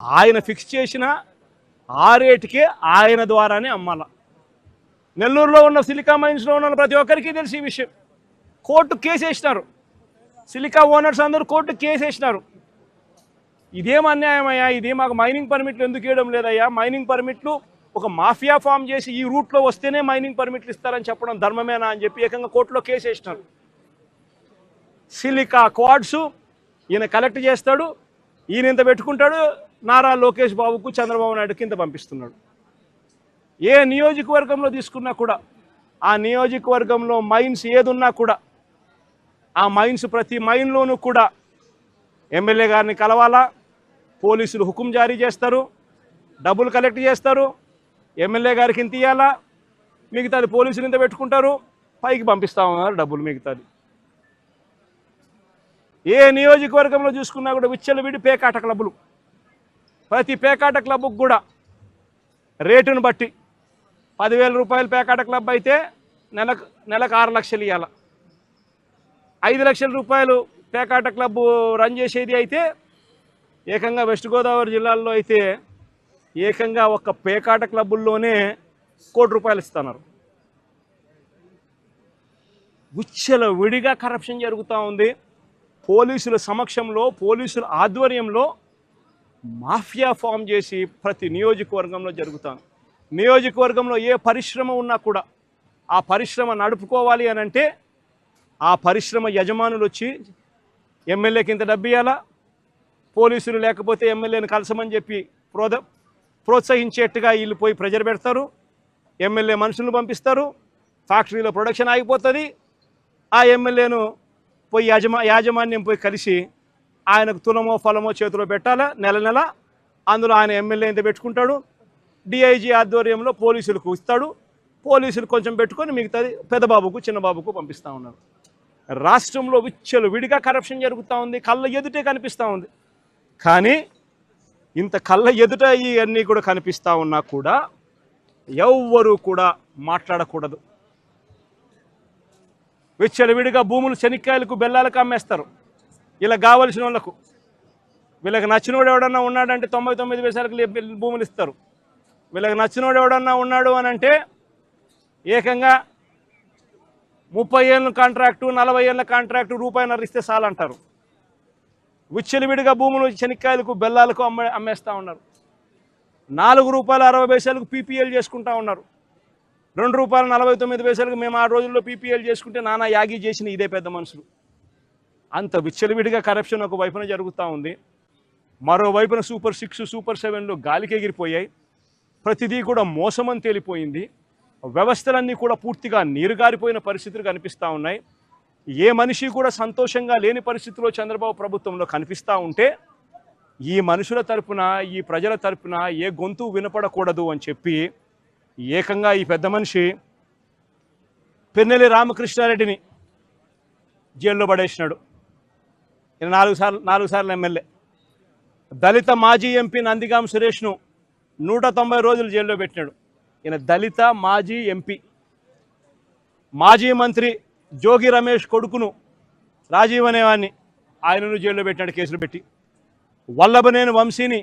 ఆయన ఫిక్స్ చేసిన ఆ రేటుకే ఆయన ద్వారానే అమ్మాల. నెల్లూరులో ఉన్న సిలికా మైన్స్లో ఉన్న ప్రతి ఒక్కరికి తెలిసి ఈ విషయం. కోర్టు కేసు వేసినారు. సిలికా ఓనర్స్ అందరూ కోర్టు కేసు వేసినారు. ఇదేం అన్యాయమయ్యా ఇదే మాకు మైనింగ్ పర్మిట్లు ఎందుకు ఇవ్వడం లేదయ్యా? మైనింగ్ పర్మిట్లు ఒక మాఫియా ఫామ్ చేసి ఈ రూట్లో వస్తేనే మైనింగ్ పర్మిట్లు ఇస్తారని చెప్పడం ధర్మమేనా అని చెప్పి ఏకంగా కోర్టులో కేసు వేసినారు. సిలికా క్వాడ్స్ ఈయన కలెక్ట్ చేస్తాడు ఈయన ఇంత పెట్టుకుంటాడు నారా లోకేష్ బాబుకు చంద్రబాబు నాయుడు కింద పంపిస్తున్నాడు. ఏ నియోజకవర్గంలో తీసుకున్నా కూడా ఆ నియోజకవర్గంలో మైన్స్ ఏదున్నా కూడా ఆ మైన్స్ ప్రతి మైన్లోనూ కూడా ఎమ్మెల్యే గారిని కలవాలా? పోలీసులు హుకుం జారీ చేస్తారు డబ్బులు కలెక్ట్ చేస్తారు ఎమ్మెల్యే గారికి ఇంత ఇవ్వాలా మిగతాది పోలీసులు ఇంత పెట్టుకుంటారు పైకి పంపిస్తామన్నారు డబ్బులు మిగతాది. ఏ నియోజకవర్గంలో చూసుకున్నా కూడా విచ్చలవిడి పేకాట క్లబ్బులు ప్రతి పేకాట క్లబ్కు కూడా రేటును బట్టి పదివేల రూపాయలు పేకాట క్లబ్ అయితే నెలకు నెలకు ఆరు లక్షలు ఇవ్వాల ఐదు లక్షల రూపాయలు పేకాట క్లబ్ రన్ చేసేది అయితే ఏకంగా వెస్ట్ గోదావరి జిల్లాల్లో అయితే ఏకంగా ఒక పేకాట క్లబ్బుల్లోనే కోటి రూపాయలు ఇస్తున్నారు. ఉచ్చల విడిగా కరప్షన్ జరుగుతూ ఉంది. పోలీసుల సమక్షంలో పోలీసుల ఆధ్వర్యంలో మాఫియా ఫామ్ చేసి ప్రతి నియోజకవర్గంలో జరుగుతాను. నియోజకవర్గంలో ఏ పరిశ్రమ ఉన్నా కూడా ఆ పరిశ్రమ నడుపుకోవాలి అని అంటే ఆ పరిశ్రమ యజమానులు వచ్చి ఎమ్మెల్యేకి ఇంత డబ్బు ఇవ్వాలా పోలీసులు లేకపోతే ఎమ్మెల్యేని కలసమని చెప్పి ప్రోద ప్రోత్సహించేట్టుగా వీళ్ళు పోయి ప్రెజర్ పెడతారు. ఎమ్మెల్యే మనుషులను పంపిస్తారు. ఫ్యాక్టరీలో ప్రొడక్షన్ ఆగిపోతుంది. ఆ ఎమ్మెల్యేను పోయి యాజమా యాజమాన్యం పోయి కలిసి ఆయనకు తులమో ఫలమో చేతిలో పెట్టాలా? నెల నెల. అందులో ఆయన ఎమ్మెల్యే ఇంత పెట్టుకుంటాడు? డిఐజీ ఆధ్వర్యంలో పోలీసులకు ఇస్తాడు. పోలీసులు కొంచెం పెట్టుకొని మిగతాది పెద్దబాబుకు చిన్నబాబుకు పంపిస్తూ ఉన్నారు. రాష్ట్రంలో విచ్చలు విడిగా కరప్షన్ జరుగుతూ ఉంది. కళ్ళ ఎదుటే కనిపిస్తూ ఉంది. కానీ ఇంత కళ్ళ ఎదుట ఇవన్నీ కూడా కనిపిస్తూ ఉన్నా కూడా ఎవ్వరూ కూడా మాట్లాడకూడదు. విచ్చలవిడిగా భూములు శనిక్కాయలకు బెల్లాలకు అమ్మేస్తారు. ఇలా కావలసిన వాళ్ళకు. వీళ్ళకి నచ్చినోడు ఎవడన్నా ఉన్నాడంటే తొంభై తొమ్మిది వేసాలకు భూములు ఇస్తారు. వీళ్ళకి నచ్చినోడు ఎవడన్నా ఉన్నాడు అని అంటే ఏకంగా ముప్పై ఏళ్ళ కాంట్రాక్టు నలభై ఏళ్ళ కాంట్రాక్టు రూపాయిన్నర ఇస్తే చాలంటారు. విచ్చలవిడిగా భూములు శనిక్కాయలకు బెల్లాలకు అమ్మే అమ్మేస్తూ ఉన్నారు. నాలుగు రూపాయల అరవై పైసలకు పీపీఎల్ చేసుకుంటా ఉన్నారు. రెండు రూపాయల నలభై తొమ్మిది పైసలకు మేము ఆ రోజుల్లో పీపీఎల్ చేసుకుంటే నానా యాగి చేసిన ఇదే పెద్ద మనుషులు. అంత విచ్చలవిడిగా కరప్షన్ ఒక వైపున జరుగుతూ ఉంది. మరోవైపున సూపర్ సిక్స్ సూపర్ సెవెన్లు గాలికి ఎగిరిపోయాయి. ప్రతిదీ కూడా మోసమని తేలిపోయింది. వ్యవస్థలన్నీ కూడా పూర్తిగా నీరుగారిపోయిన పరిస్థితులు కనిపిస్తూ ఉన్నాయి. ఏ మనిషి కూడా సంతోషంగా లేని పరిస్థితిలో చంద్రబాబు ప్రభుత్వంలో కనిపిస్తూ ఉంటే ఈ మనుషుల తరపున ఈ ప్రజల తరపున ఏ గొంతు వినపడకూడదు అని చెప్పి ఏకంగా ఈ పెద్ద మనిషి పెన్నెల్లి రామకృష్ణారెడ్డిని జైల్లో పడేసినాడు. ఈయన నాలుగు సార్లు నాలుగు సార్లు ఎమ్మెల్యే. దళిత మాజీ ఎంపీ నందిగాం సురేష్ను నూట తొంభై రోజులు జైల్లో పెట్టినాడు. ఈయన దళిత మాజీ ఎంపీ. మాజీ మంత్రి జోగి రమేష్ కొడుకును రాజీవ్ అనేవాడిని ఆయనను జైల్లో పెట్టినాడు కేసులు పెట్టి. వల్లభనేని వంశీని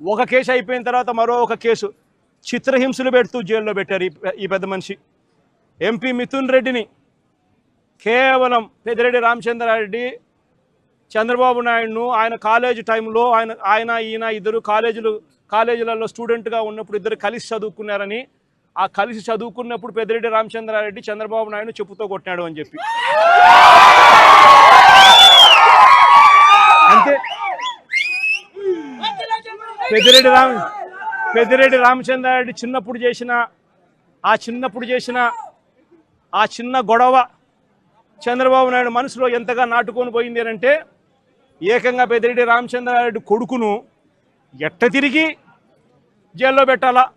ఒక కేసు అయిపోయిన తర్వాత మరో ఒక కేసు చిత్రహింసలు పెడుతూ జైల్లో పెట్టారు ఈ ఈ పెద్ద మనిషి. ఎంపీ మిథున్ రెడ్డిని కేవలం పెద్దిరెడ్డి రామచంద్రారెడ్డి చంద్రబాబు నాయుడును ఆయన కాలేజ్ టైంలో ఆయన ఆయన ఈయన ఇద్దరు కాలేజీలు కాలేజీలలో స్టూడెంట్గా ఉన్నప్పుడు ఇద్దరు కలిసి చదువుకున్నారని ఆ కలిసి చదువుకున్నప్పుడు పెద్దిరెడ్డి రామచంద్రారెడ్డి చంద్రబాబు నాయుడు చెప్పుతో కొట్టినాడు అని చెప్పి. అంతే పెద్దిరెడ్డి రామ పెద్దిరెడ్డి రామచంద్రారెడ్డి చిన్నప్పుడు చేసిన ఆ చిన్నప్పుడు చేసిన ఆ చిన్న గొడవ చంద్రబాబు నాయుడు మనసులో ఎంతగా నాటుకొని పోయింది అంటే ఏకంగా పెద్దిరెడ్డి రామచంద్రారెడ్డి కొడుకును ఎట్ట తిరిగి జైల్లో పెట్టాలా?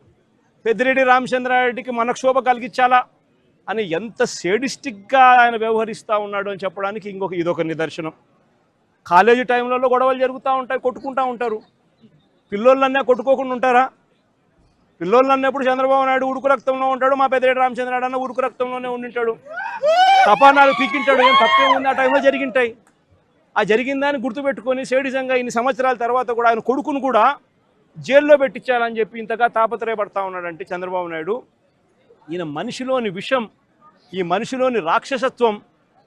పెద్దిరెడ్డి రామచంద్రారెడ్డికి మనక్షోభ కలిగించాలా? అని ఎంత సేడిస్టిక్గా ఆయన వ్యవహరిస్తూ ఉన్నాడు అని చెప్పడానికి ఇంకొక ఇదొక నిదర్శనం. కాలేజీ టైంలలో గొడవలు జరుగుతూ ఉంటాయి కొట్టుకుంటూ ఉంటారు. పిల్లోళ్ళన్నా కొట్టుకోకుండా ఉంటారా? పిల్లోళ్ళు అన్నప్పుడు చంద్రబాబు నాయుడు ఉడుకు రక్తంలో ఉంటాడు? మా పెద్దరెడ్డి రామచంద్రనాయుడు అన్న ఉడుకు రక్తంలోనే ఉండింటాడు. తపానాలు పీకింటాడు. ఏం తప్పేముంది? ఆ టైంలో జరిగింటాయి. ఆ జరిగిందని గుర్తుపెట్టుకొని సేడిజంగా ఇన్ని సంవత్సరాల తర్వాత కూడా ఆయన కొడుకును కూడా జైల్లో పెట్టించాలని చెప్పి ఇంతగా తాపత్రయపడతా ఉన్నాడంటే చంద్రబాబు నాయుడు. ఈయన మనిషిలోని విషం ఈ మనిషిలోని రాక్షసత్వం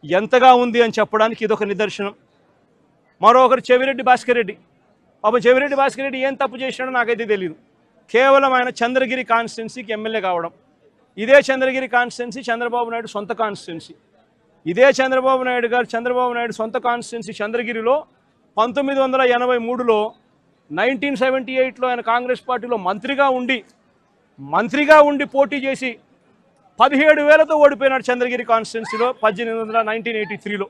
ఎంతగా ఉంది అని చెప్పడానికి ఇదొక నిదర్శనం. మరొకరు చెవిరెడ్డి భాస్కర్ రెడ్డి. పాపం చెవిరెడ్డి భాస్కర్ రెడ్డి ఏం తప్పు చేసినాడో నాకైతే తెలియదు కేవలం ఆయన చంద్రగిరి కాన్స్టిట్యున్సీకి ఎమ్మెల్యే కావడం. ఇదే చంద్రగిరి కాన్స్టిట్యున్సీ చంద్రబాబు నాయుడు సొంత కాన్స్టిట్యున్సీ. ఇదే చంద్రబాబు నాయుడు గారు చంద్రబాబు నాయుడు సొంత కాన్స్టిట్యున్సీ చంద్రగిరిలో పంతొమ్మిది వందల ఎనభై మూడులో నైన్టీన్ సెవెంటీ ఎయిట్లో ఆయన కాంగ్రెస్ పార్టీలో మంత్రిగా ఉండి మంత్రిగా ఉండి పోటీ చేసి పదిహేడు వేలతో ఓడిపోయినాడు చంద్రగిరి కాన్స్టిట్యున్సీలో పద్దెనిమిది వందల నైన్టీన్ ఎయిటీ త్రీలో.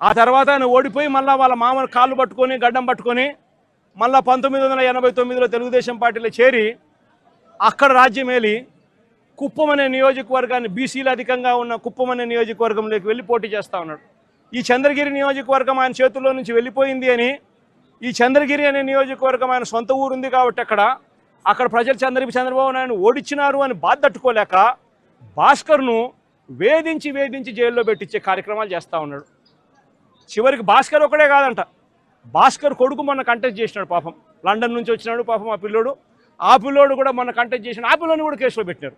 ఆ తర్వాత ఆయన ఓడిపోయి మళ్ళీ వాళ్ళ మామను కాళ్ళు పట్టుకొని గడ్డం పట్టుకొని మళ్ళీ పంతొమ్మిది వందల ఎనభై తొమ్మిదిలో తెలుగుదేశం పార్టీలో చేరి అక్కడ రాజ్యమేలి కుప్పం అనే నియోజకవర్గాన్ని బీసీలు అధికంగా ఉన్న కుప్పం అనే నియోజకవర్గంలోకి వెళ్ళి పోటీ చేస్తూ ఉన్నాడు. ఈ చంద్రగిరి నియోజకవర్గం ఆయన చేతుల్లో నుంచి వెళ్ళిపోయింది అని ఈ చంద్రగిరి అనే నియోజకవర్గం ఆయన సొంత ఊరు ఉంది కాబట్టి అక్కడ అక్కడ ప్రజలు చంద్రబాబు చంద్రబాబు నాయుడు ఓడించినారు అని బాధ తట్టుకోలేక భాస్కర్ను వేధించి వేధించి జైల్లో పెట్టించే కార్యక్రమాలు చేస్తూ ఉన్నాడు. చివరికి భాస్కర్ ఒకడే కాదంట. భాస్కర్ కొడుకు మొన్న కంటెస్ట్ చేసినాడు పాపం. లండన్ నుంచి వచ్చినాడు పాపం ఆ పిల్లోడు. ఆ పిల్లోడు కూడా మొన్న కంటెస్ట్ చేసిన ఆ పిల్లోని కూడా కేసులో పెట్టినారు.